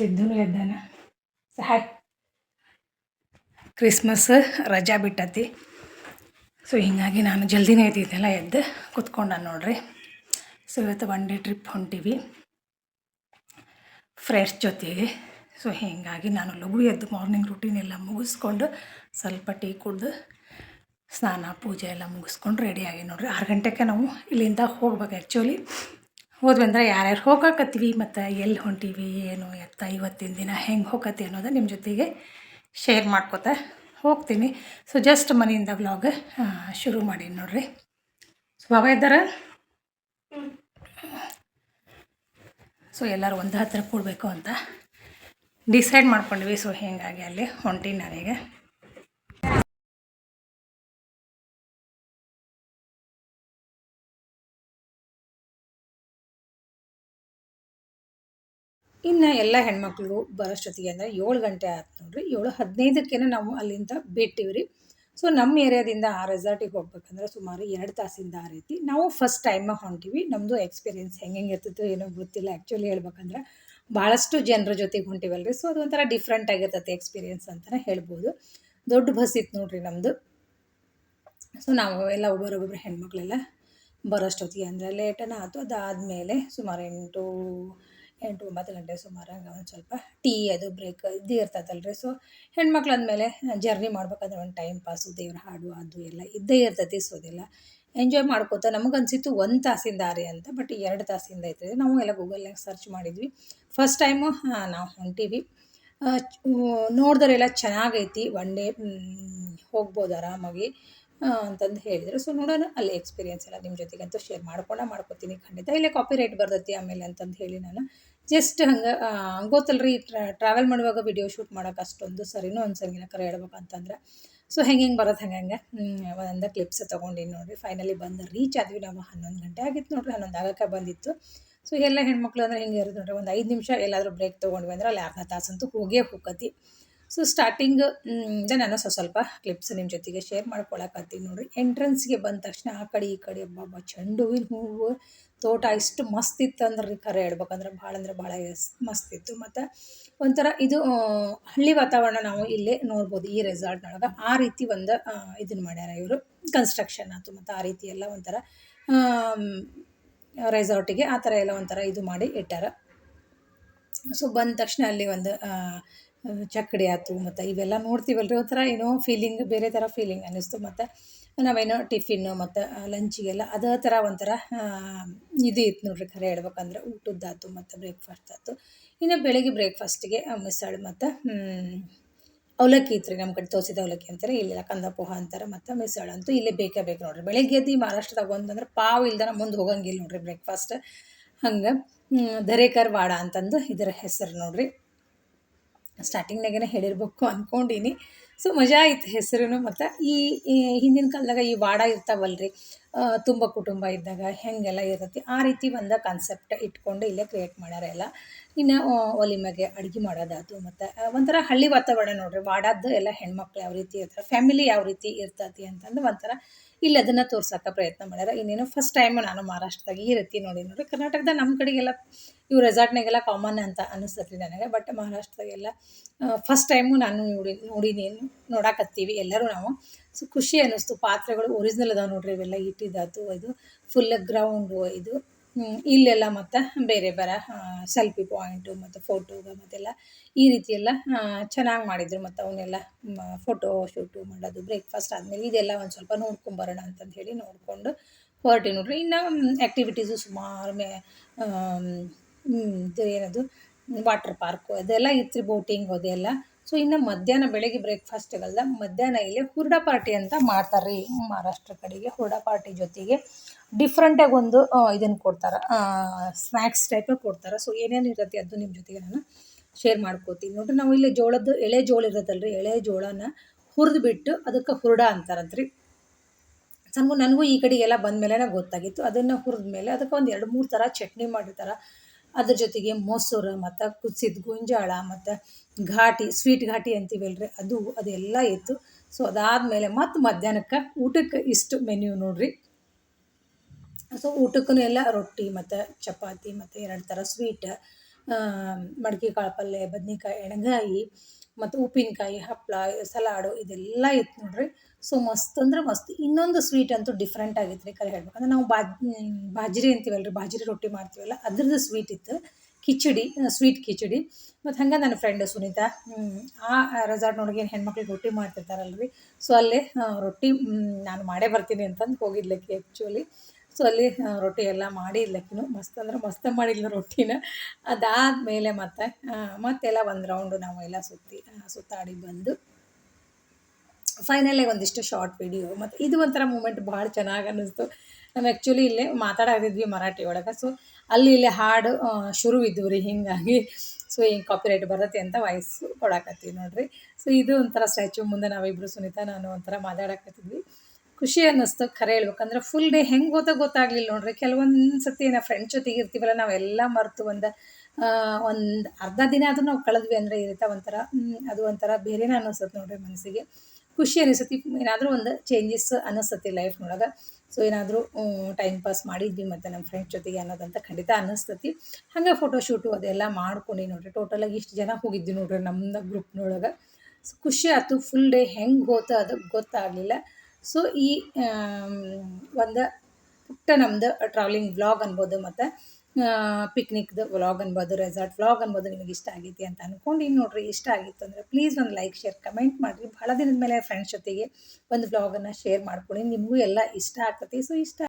ಸಿದ್ಧನು ಎದ್ದಾನ. ಸಹಾಯ್ ಕ್ರಿಸ್ಮಸ್ ರಜಾ ಬಿಟ್ಟತಿ. ಸೊ ಹೀಗಾಗಿ ನಾನು ಜಲ್ದಿನೇ ಎದ್ದಿದ್ದೆಲ್ಲ ಎದ್ದು ಕುತ್ಕೊಂಡ ನೋಡ್ರಿ. ಸೊ ಇವತ್ತು ಒನ್ ಡೇ ಟ್ರಿಪ್ ಹೊಂಟೀವಿ. ಫ್ರೆಂಡ್ಸ್ ಜೊತೆಗೆ. ಸೊ ಹೀಗಾಗಿ ನಾನು ಲಘು ಎದ್ದು ಮಾರ್ನಿಂಗ್ ರೂಟೀನ್ ಎಲ್ಲ ಮುಗಿಸ್ಕೊಂಡು ಸ್ವಲ್ಪ ಟೀ ಕುಡ್ದು ಸ್ನಾನ, ಪೂಜೆ ಎಲ್ಲ ಮುಗಿಸ್ಕೊಂಡು ರೆಡಿಯಾಗಿ ನೋಡ್ರಿ. ಆರು ಗಂಟೆಗೆ ನಾವು ಇಲ್ಲಿಂದ ಹೋಗ್ಬೇಕು ಆ್ಯಕ್ಚುಲಿ ಹೋದ್ವಿ ಅಂದ್ರೆ ಯಾರ್ಯಾರು ಹೋಗಾಕತ್ತೀವಿ ಮತ್ತು ಎಲ್ಲಿ ಹೊಂಟೀವಿ, ಏನು ಎತ್ತ ಇವತ್ತಿನ ದಿನ ಹೆಂಗೆ ಹೋಗತ್ತಿ ಅನ್ನೋದು ನಿಮ್ಮ ಜೊತೆಗೆ ಶೇರ್ ಮಾಡ್ಕೋತಾ ಹೋಗ್ತೀನಿ. ಸೊ ಜಸ್ಟ್ ಮನೆಯಿಂದ ವ್ಲಾಗ್ ಶುರು ಮಾಡಿ ನೋಡ್ರಿ. ಸೊ ಬಾಬಾ ಇದ್ದಾರ? ಸೊ ಎಲ್ಲರೂ ಒಂದು ಹತ್ರ ಕೂಡಬೇಕು ಅಂತ ಡಿಸೈಡ್ ಮಾಡ್ಕೊಂಡ್ವಿ. ಸೊ ಹೀಗಾಗಿ ಅಲ್ಲಿ ಹೊಂಟೀನಿ ನಾನೀಗ. ಇನ್ನು ಎಲ್ಲ ಹೆಣ್ಮಕ್ಳು ಬರೋಷ್ಟೊತ್ತಿಗೆ ಅಂದರೆ ಏಳು ಗಂಟೆ ಆಯ್ತು ನೋಡ್ರಿ. ಏಳು ಹದಿನೈದಕ್ಕೇನೆ ನಾವು ಅಲ್ಲಿಂದ ಬಿಟ್ಟಿವಿ ರೀ ಸೊ ನಮ್ಮ ಏರಿಯಾದಿಂದ ಆ ರೆಸಾರ್ಟಿಗೆ ಹೋಗ್ಬೇಕಂದ್ರೆ ಸುಮಾರು ಎರಡು ತಾಸಿಂದ ಆ ರೀತಿ ನಾವು ಫಸ್ಟ್ ಟೈಮ್ ಹೊಂಟಿವಿ. ನಮ್ಮದು ಎಕ್ಸ್ಪೀರಿಯೆನ್ಸ್ ಹೆಂಗೆ ಇರ್ತಿತ್ತು ಏನೋ ಗೊತ್ತಿಲ್ಲ. ಆ್ಯಕ್ಚುಲಿ ಹೇಳ್ಬೇಕಂದ್ರೆ ಭಾಳಷ್ಟು ಜನರ ಜೊತೆಗೆ ಹೊಂಟಿವಲ್ರಿ. ಸೊ ಅದು ಒಂಥರ ಡಿಫ್ರೆಂಟ್ ಆಗಿರ್ತೈತೆ ಎಕ್ಸ್ಪೀರಿಯೆನ್ಸ್ ಅಂತಲೇ ಹೇಳ್ಬೋದು. ದೊಡ್ಡ ಬಸ್ ಇತ್ತು ನೋಡ್ರಿ ನಮ್ಮದು ಸೊ ನಾವು ಎಲ್ಲ ಒಬ್ಬರೊಬ್ಬರು ಹೆಣ್ಮಕ್ಳೆಲ್ಲ ಬರೋಷ್ಟೊತ್ತಿಗೆ ಅಂದರೆ ಲೇಟನ ಆಯ್ತು. ಅದಾದಮೇಲೆ ಸುಮಾರು ಎಂಟು ಎಂಟು ಒಂಬತ್ತು ಗಂಟೆ ಹಂಗೆ ಒಂದು ಸ್ವಲ್ಪ ಟೀ ಅದು ಬ್ರೇಕ್ ಇದು ಇರ್ತದಲ್ಲ ರೀ ಸೊ ಹೆಣ್ಮಕ್ಳು ಅಂದಮೇಲೆ ಜರ್ನಿ ಮಾಡ್ಬೇಕಾದ್ರೆ ಒಂದು ಟೈಮ್ ಪಾಸು ದೇವ್ರ ಹಾಡು ಅದು ಎಲ್ಲ ಇದ್ದೇ ಇರ್ತೈತಿ ಸೋದಿಲ್ಲ ಎಂಜಾಯ್ ಮಾಡ್ಕೋತ ನಮಗೆ ಅನಿಸಿತ್ತು ಒಂದು ತಾಸಿಂದ ದಾರಿ ಅಂತ ಬಟ್ ಎರಡು ತಾಸಿಂದ ಐತೆ ನಾವು ಎಲ್ಲ ಗೂಗಲ್ನಾಗ ಸರ್ಚ್ ಮಾಡಿದ್ವಿ. ಫಸ್ಟ್ ಟೈಮು ನಾವು ಹೊಂಟೀವಿ. ನೋಡಿದ್ರೆಲ್ಲ ಚೆನ್ನಾಗೈತಿ, ಒನ್ ಡೇ ಹೋಗ್ಬೋದು ಆರಾಮಾಗಿ. ಅಂತಂದು ಹೇಳಿದರು. ಸೊ ನೋಡೋಣ, ಅಲ್ಲಿ ಎಕ್ಸ್ಪೀರಿಯೆನ್ಸ್ ಎಲ್ಲ ನಿಮ್ಮ ಜೊತೆಗಂತೂ ಶೇರ್ ಮಾಡ್ಕೊಂಡ ಮಾಡ್ಕೊತೀನಿ ಖಂಡಿತ. ಇಲ್ಲೇ ಕಾಪಿ ರೇಟ್ ಬರ್ತೈತಿ ಆಮೇಲೆ ಅಂತಂದು ಹೇಳಿ ನಾನು. ಜಸ್ಟ್ ಹಂಗೆ ಗೊತ್ತಲ್ರಿ ಟ್ರಾವೆಲ್ ಮಾಡುವಾಗ ವಿಡಿಯೋ ಶೂಟ್ ಮಾಡೋಕೆ ಅಷ್ಟೊಂದು ಸರಿನೂ ಅನ್ಸಂಗಿಲ್ಲ ಕರೆ ಹೇಳ್ಬೇಕಂತಂದ್ರೆ ಸೊ ಹೆಂಗೆ ಹೆಂಗೆ ಬರೋದು ಹಂಗೆ ಒಂದೊಂದು ಕ್ಲಿಪ್ಸ್ ತೊಗೊಂಡಿನಿ ನೋಡಿರಿ. ಫೈನಲಿ ಬಂದು ರೀಚ್ ಆದ್ವಿ ನಾವು. ಹನ್ನೊಂದು ಗಂಟೆ ಆಗಿತ್ತು ನೋಡಿರಿ, ಹನ್ನೊಂದು ಆಗಕ್ಕೆ ಬಂದಿತ್ತು. ಸೊ ಎಲ್ಲ ಹೆಣ್ಮಕ್ಳು ಅಂದ್ರೆ ಹಿಂಗೆ ಇರೋದು ನೋಡ್ರಿ, ಒಂದು ಐದು ನಿಮಿಷ ಎಲ್ಲಾದರೂ ಬ್ರೇಕ್ ತೊಗೊಂಡ್ವಿ ಅಂದ್ರೆ ಅಲ್ಲಿ ಅರ್ಧ ತಾಸಂತೂ ಹೋಗೇ ಹೋಗತಿ ಸೊ ಸ್ಟಾರ್ಟಿಂಗ್ ನಾನು ಸ್ವಲ್ಪ ಸ್ವಲ್ಪ ಕ್ಲಿಪ್ಸ್ ನಿಮ್ಮ ಜೊತೆಗೆ ಶೇರ್ ಮಾಡ್ಕೊಳಕತ್ತೀನಿ ನೋಡಿರಿ. ಎಂಟ್ರೆನ್ಸ್ಗೆ ಬಂದ ತಕ್ಷಣ ಆ ಕಡೆ ಈ ಕಡೆ ಬಾಬಾ ಚೆಂಡು ಹೂವಿನ ಹೂವು, ತೋಟ ಇಷ್ಟು ಮಸ್ತ್ ಇತ್ತು ಅಂದ್ರೆ ಖರೆ ಹೇಳ್ಬೇಕಂದ್ರೆ ಭಾಳ ಅಂದ್ರೆ ಭಾಳ ಮಸ್ತ್ ಇತ್ತು. ಮತ್ತು ಒಂಥರ ಇದು ಹಳ್ಳಿ ವಾತಾವರಣ ನಾವು ಇಲ್ಲೇ ನೋಡ್ಬೋದು ಈ ರೆಸಾರ್ಟ್ನೊಳಗೆ ಆ ರೀತಿ ಒಂದು ಇದನ್ನು ಮಾಡ್ಯಾರ ಇವರು. ಕನ್ಸ್ಟ್ರಕ್ಷನ್ ಆಯಿತು ಮತ್ತು ಆ ರೀತಿ ಎಲ್ಲ ಒಂಥರ ರೆಸಾರ್ಟಿಗೆ ಆ ಥರ ಎಲ್ಲ ಒಂಥರ ಇದು ಮಾಡಿ ಇಟ್ಟಾರ. ಸೊ ಬಂದ ತಕ್ಷಣ ಅಲ್ಲಿ ಒಂದು ಚಕ್ಕಡಿ ಆಯ್ತು ಮತ್ತು ಇವೆಲ್ಲ ನೋಡ್ತೀವಲ್ರಿ ಒಂಥರ ಏನೋ ಫೀಲಿಂಗ್ ಬೇರೆ ಥರ ಫೀಲಿಂಗ್ ಅನ್ನಿಸ್ತು ಮತ್ತು ನಾವೇನೋ ಟಿಫಿನ್ನು ಮತ್ತು ಲಂಚಿಗೆಲ್ಲ ಅದೇ ಥರ ಒಂಥರ ಇದು ಇತ್ತು ನೋಡ್ರಿ ಖರೆ ಹೇಳ್ಬೇಕಂದ್ರೆ ಊಟದ್ದಾಯ್ತು ಮತ್ತು ಬ್ರೇಕ್ಫಾಸ್ಟ್ ಆಯ್ತು. ಇನ್ನು ಬೆಳಗ್ಗೆ ಬ್ರೇಕ್ಫಾಸ್ಟಿಗೆ ಮಿಸಳು ಮತ್ತು ಅವಲಕ್ಕಿ ಇತ್ತು ರೀ ನಮ್ಮ ಕಡೆ ತೋಸಿದ ಅವಲಕ್ಕಿ ಅಂತಾರೆ, ಇಲ್ಲೆಲ್ಲ ಕಂದ ಪೋಹ ಅಂತಾರೆ ಮತ್ತು ಮಿಸಳು ಅಂತೂ ಇಲ್ಲೇ ಬೇಕೇ ಬೇಕು ನೋಡ್ರಿ. ಬೆಳಗ್ಗೆ ಎದ್ದು ಮಹಾರಾಷ್ಟ್ರದಾಗ ಒಂದಂದ್ರೆ ಪಾವು ಇಲ್ದನ ಮುಂದೆ ಹೋಗಂಗಿಲ್ಲ ನೋಡ್ರಿ ಬ್ರೇಕ್ಫಾಸ್ಟ್ ಹಂಗೆ ದರೇಕರ್ ವಾಡ ಅಂತಂದು ಇದರ ಹೆಸರು ನೋಡಿರಿ. ಸ್ಟಾರ್ಟಿಂಗ್ನಾಗೇ ಹೇಳಿರ್ಬೇಕು ಅಂದ್ಕೊಂಡೀನಿ ಸೊ ಮಜಾ ಆಯ್ತು ಹೆಸರು ಮತ್ತು ಈ ಹಿಂದಿನ ಕಾಲದಾಗ ಈ ವಾಡ ಇರ್ತಾವಲ್ರಿ ತುಂಬ ಕುಟುಂಬ ಇದ್ದಾಗ ಹೆಂಗೆಲ್ಲ ಇರುತ್ತೆ, ಆ ರೀತಿ ಒಂದು ಕಾನ್ಸೆಪ್ಟ್ ಇಟ್ಕೊಂಡು ಇಲ್ಲೇ ಕ್ರಿಯೇಟ್ ಮಾಡ್ಯಾರ ಎಲ್ಲ. ಇನ್ನು ಒಲಿಮೆಗೆ ಅಡುಗೆ ಮಾಡೋದಾಯ್ತು ಮತ್ತು ಒಂಥರ ಹಳ್ಳಿ ವಾತಾವರಣ ನೋಡ್ರಿ, ವಾಡದ್ದು ಎಲ್ಲ ಹೆಣ್ಮಕ್ಳು ಯಾವ ರೀತಿ ಇರ್ತಾರೆ ಫ್ಯಾಮಿಲಿ ಯಾವ ರೀತಿ ಇರ್ತತಿ ಅಂತಂದು ಒಂಥರ ಇಲ್ಲಿ ಅದನ್ನು ತೋರ್ಸೋಕೆ ಪ್ರಯತ್ನ ಮಾಡ್ಯಾರ. ಇನ್ನೇನು ಫಸ್ಟ್ ಟೈಮ್ ನಾನು ಮಹಾರಾಷ್ಟ್ರದಾಗ ಈ ರೀತಿ ನೋಡಿ ನೋಡಿ ಕರ್ನಾಟಕದಾಗ ನಮ್ಮ ಕಡೆಗೆಲ್ಲ ಇವು ರೆಸಾರ್ಟ್ನಾಗೆಲ್ಲ ಕಾಮನ್ ಅಂತ ಅನಿಸ್ತತ್ರಿ ನನಗೆ ಬಟ್ ಮಹಾರಾಷ್ಟ್ರದಾಗೆಲ್ಲ ಫಸ್ಟ್ ಟೈಮು ನಾನು ನೋಡಿ ನೋಡಿದ್ದೀನಿ ನೋಡಾಕತ್ತೀವಿ ಎಲ್ಲರೂ ನಾವು. ಸೊ ಖುಷಿ ಅನ್ನಿಸ್ತು. ಪಾತ್ರೆಗಳು ಒರಿಜಿನಲ್ ಅದಾವೆ ನೋಡ್ರಿ, ಇವೆಲ್ಲ ಇಟ್ಟಿದ್ದಾತು ಇದು ಫುಲ್ ಗ್ರೌಂಡು ಇದು. ಇಲ್ಲೆಲ್ಲ ಮತ್ತು ಬೇರೆ ಬೇರೆ ಸೆಲ್ಫಿ ಪಾಯಿಂಟು ಮತ್ತು ಫೋಟೋಗ ಮತ್ತೆಲ್ಲ ಈ ರೀತಿ ಎಲ್ಲ ಚೆನ್ನಾಗಿ ಮಾಡಿದರು ಮತ್ತು ಅವನ್ನೆಲ್ಲ ಫೋಟೋ ಶೂಟು ಮಾಡೋದು ಬ್ರೇಕ್ಫಾಸ್ಟ್ ಆದಮೇಲೆ ಇದೆಲ್ಲ ಒಂದು ಸ್ವಲ್ಪ ನೋಡ್ಕೊಂಬರೋಣ ಅಂತಂದು ಹೇಳಿ ನೋಡಿಕೊಂಡು ಹೊರಟಿ ನೋಡ್ರಿ. ಇನ್ನು ಆ್ಯಕ್ಟಿವಿಟೀಸು ಸುಮಾರು ಮೇ ಇದು ಏನದು ವಾಟರ್ ಪಾರ್ಕು ಅದೆಲ್ಲ ಇತ್ತು ಬೋಟಿಂಗ್ ಅದೆಲ್ಲ. ಸೊ ಇನ್ನು ಮಧ್ಯಾಹ್ನ ಬೆಳಗ್ಗೆ ಬ್ರೇಕ್ಫಾಸ್ಟಿಗಲ್ಲ ಮಧ್ಯಾಹ್ನ ಇಲ್ಲಿ ಹುರ್ಡ ಪಾರ್ಟಿ ಅಂತ ಮಾಡ್ತಾರೆ ರೀ ಮಹಾರಾಷ್ಟ್ರ ಕಡೆಗೆ ಹುರ್ಡ ಪಾರ್ಟಿ ಜೊತೆಗೆ ಡಿಫ್ರೆಂಟಾಗಿ ಒಂದು ಇದನ್ನು ಕೊಡ್ತಾರೆ. ಸ್ನ್ಯಾಕ್ಸ್ ಟೈಪೇ ಕೊಡ್ತಾರೆ. ಸೊ ಏನೇನು ಇರುತ್ತೆ ಅದು ನಿಮ್ಮ ಜೊತೆಗೆ ನಾನು ಶೇರ್ ಮಾಡ್ಕೋತೀನಿ. ನೋಡಿರಿ, ನಾವು ಇಲ್ಲಿ ಜೋಳದ್ದು ಎಳೆ ಜೋಳ ಇರೋದಲ್ಲ ರೀ ಎಳೆ ಜೋಳನ ಹುರಿದು ಬಿಟ್ಟು ಅದಕ್ಕೆ ಹುರುಡ ಅಂತಾರಂತ್ರಿ. ನನಗೂ ನನಗೂ ಈ ಕಡೆಗೆಲ್ಲ ಬಂದ ಮೇಲೆ ಗೊತ್ತಾಗಿತ್ತು. ಅದನ್ನು ಹುರಿದ ಮೇಲೆ ಅದಕ್ಕೆ ಒಂದು ಎರಡು ಮೂರು ಥರ ಚಟ್ನಿ ಮಾಡಿರ್ತಾರೆ. ಅದ್ರ ಜೊತೆಗೆ ಮೊಸರು ಮತ್ತು ಕುದಿಸಿದ ಗುಂಜಾಳ ಮತ್ತು ಘಾಟಿ ಸ್ವೀಟ್ ಘಾಟಿ ಅಂತೀವಲ್ರಿ, ಅದು, ಅದೆಲ್ಲ ಇತ್ತು. ಸೊ ಅದಾದಮೇಲೆ ಮತ್ತು ಮಧ್ಯಾಹ್ನಕ್ಕೆ ಊಟಕ್ಕೆ ಇಷ್ಟು ಮೆನ್ಯೂ ನೋಡ್ರಿ. ಸೊ ಊಟಕ್ಕೂ ಎಲ್ಲ ರೊಟ್ಟಿ ಮತ್ತು ಚಪಾತಿ ಮತ್ತು ಎರಡು ಥರ ಸ್ವೀಟ್ ಮಡಿಕೆ ಕಾಳು ಪಲ್ಯ, ಬದ್ನೆಕಾಯಿ, ಎಣ್ಗಾಯಿ ಮತ್ತು ಉಪ್ಪಿನಕಾಯಿ ಹಪ್ಪಳ ಸಲಾಡು ಇದೆಲ್ಲ ಇತ್ತು ನೋಡ್ರಿ. ಸೊ ಮಸ್ತ್ ಅಂದ್ರೆ ಮಸ್ತ್. ಇನ್ನೊಂದು ಸ್ವೀಟ್ ಅಂತೂ ಡಿಫ್ರೆಂಟ್ ಆಗಿತ್ತು ರೀ ಕರೆ ಹೇಳ್ಬೇಕಂದ್ರೆ ನಾವು ಬಾಜ್ರಿ ಅಂತೀವಲ್ಲ ರೀ ಬಾಜ್ರಿ ರೊಟ್ಟಿ ಮಾಡ್ತೀವಲ್ಲ, ಅದ್ರದ್ದು ಸ್ವೀಟ್ ಇತ್ತು. ಕಿಚಡಿ ಸ್ವೀಟ್ ಕಿಚಡಿ. ಮತ್ತು ಹಂಗೆ ನನ್ನ ಫ್ರೆಂಡ್ ಸುನೀತಾ ಆ ರೆಸಾರ್ಟ್ ಏನು ಹೆಣ್ಮಕ್ಳಿಗೆ ರೊಟ್ಟಿ ಮಾಡ್ತಿರ್ತಾರಲ್ರಿ. ಸೊ ಅಲ್ಲೇ ರೊಟ್ಟಿ ನಾನು ಮಾಡೇ ಬರ್ತೀನಿ ಅಂತಂದು ಹೋಗಿದ್ಲಕ್ಕೆ ಆ್ಯಕ್ಚುಲಿ ಸೊ ಅಲ್ಲಿ ರೊಟ್ಟಿ ಎಲ್ಲ ಮಾಡಿದ್ಲಕ್ಕಿನು ಮಸ್ತ್ ಅಂದ್ರೆ ಮಸ್ತ್ ಮಾಡಿದ್ಲು ರೊಟ್ಟಿನ. ಅದಾದಮೇಲೆ ಮತ್ತೆ ಮತ್ತೆಲ್ಲ ಒಂದು ರೌಂಡು ನಾವು ಎಲ್ಲ ಸುತ್ತಿ ಸುತ್ತಾಡಿ ಬಂದು ಫೈನಲಾಗಿ ಒಂದಿಷ್ಟು ಶಾರ್ಟ್ ವಿಡಿಯೋ ಮತ್ತು ಇದು ಒಂಥರ ಮೂಮೆಂಟ್ ಭಾಳ ಚೆನ್ನಾಗಿ ಅನ್ನಿಸ್ತು. ನಾವು ಆ್ಯಕ್ಚುಲಿ ಇಲ್ಲೇ ಮಾತಾಡಿದ್ವಿ ಮರಾಠಿ ಒಳಗೆ. ಸೊ ಅಲ್ಲಿ ಇಲ್ಲಿ ಹಾಡು ಶುರು ಇದ್ವು ರೀ ಹೀಗಾಗಿ. ಸೊ ಹಿಂಗೆ ಕಾಪಿರೈಟ್ ಬರುತ್ತೆ ಅಂತ ವಾಯ್ಸು ಕೊಡಕತ್ತೀವಿ ನೋಡಿರಿ. ಸೊ ಇದು ಒಂಥರ ಸ್ಟ್ಯಾಚು ಮುಂದೆ ನಾವಿಬ್ಬರು ಸುನೀತಾ, ನಾನು ಒಂಥರ ಮಾತಾಡಕತ್ತಿದ್ವಿ ಖುಷಿ ಅನ್ನಿಸ್ತು ಖರೆ ಹೇಳ್ಬೇಕಂದ್ರೆ ಫುಲ್ ಡೇ ಹೆಂಗೆ ಗೊತ್ತಾ ಗೊತ್ತಾಗಲಿಲ್ಲ ನೋಡ್ರಿ. ಕೆಲವೊಂದು ಸರ್ತಿ ನಾವು ಫ್ರೆಂಡ್ಸ್ ಜೊತೆಗೆ ಇರ್ತೀವಲ್ಲ ನಾವೆಲ್ಲ ಮರೆತು ಒಂದು ಒಂದು ಅರ್ಧ ದಿನ ಆದರೂ ನಾವು ಕಳೆದ್ವಿ ಅಂದರೆ ಇರುತ್ತೆ ಒಂಥರ ಅದು ಒಂಥರ ಬೇರೆನೇ ಅನ್ನಿಸ್ತದೆ ನೋಡ್ರಿ ಮನಸ್ಸಿಗೆ. ಖುಷಿ ಅನಿಸ್ತತಿ ಏನಾದರೂ ಒಂದು ಚೇಂಜಸ್ ಅನ್ನಿಸ್ತತಿ ಲೈಫ್ನೊಳಗೆ ಸೊ ಏನಾದರೂ ಟೈಮ್ ಪಾಸ್ ಮಾಡಿದ್ವಿ ಮತ್ತು ನಮ್ಮ ಫ್ರೆಂಡ್ಸ್ ಜೊತೆಗೆ ಅನ್ನೋದಂತ ಖಂಡಿತ ಅನ್ನಿಸ್ತತಿ. ಹಾಗೆ ಫೋಟೋಶೂಟು ಅದೆಲ್ಲ ಮಾಡ್ಕೊಂಡು ನೋಡ್ರಿ. ಟೋಟಲಾಗಿ ಇಷ್ಟು ಜನ ಹೋಗಿದ್ವಿ ನೋಡ್ರಿ ನಮ್ಮ ಗ್ರೂಪ್ನೊಳಗೆ ಸೊ ಖುಷಿ ಆಯ್ತು ಫುಲ್ ಡೇ ಹೆಂಗೆ ಹೋತ ಅದು ಗೊತ್ತಾಗಲಿಲ್ಲ. ಸೊ ಈ ಒಂದು ಪುಟ್ಟ ನಮ್ಮದು ಟ್ರಾವೆಲಿಂಗ್ ವ್ಲಾಗ್ ಅನ್ಬೋದು ಮತ್ತು ಪಿಕ್ನಿಕ್ದು ವ್ಲಾಗ್ ಅನ್ಬೋದು ರೆಸಾರ್ಟ್ ವ್ಲಾಗ್ ಅನ್ಬೋದು ನಿಮಗೆ ಇಷ್ಟ ಆಗೈತಿ ಅಂತ ಅಂದ್ಕೊಂಡು ನೋಡಿರಿ ಇಷ್ಟ ಆಗಿತ್ತು ಅಂದರೆ ಪ್ಲೀಸ್ ಒಂದು ಲೈಕ್ ಶೇರ್ ಕಮೆಂಟ್ ಮಾಡಿರಿ. ಭಾಳ ದಿನದ ಮೇಲೆ ಫ್ರೆಂಡ್ಸ್ ಜೊತೆಗೆ ಒಂದು ವ್ಲಾಗನ್ನು ಶೇರ್ ಮಾಡ್ಕೊಳ್ಳಿ. ನಿಮಗೂ ಎಲ್ಲ ಇಷ್ಟ ಆಗ್ತೈತಿ. ಸೊ ಇಷ್ಟ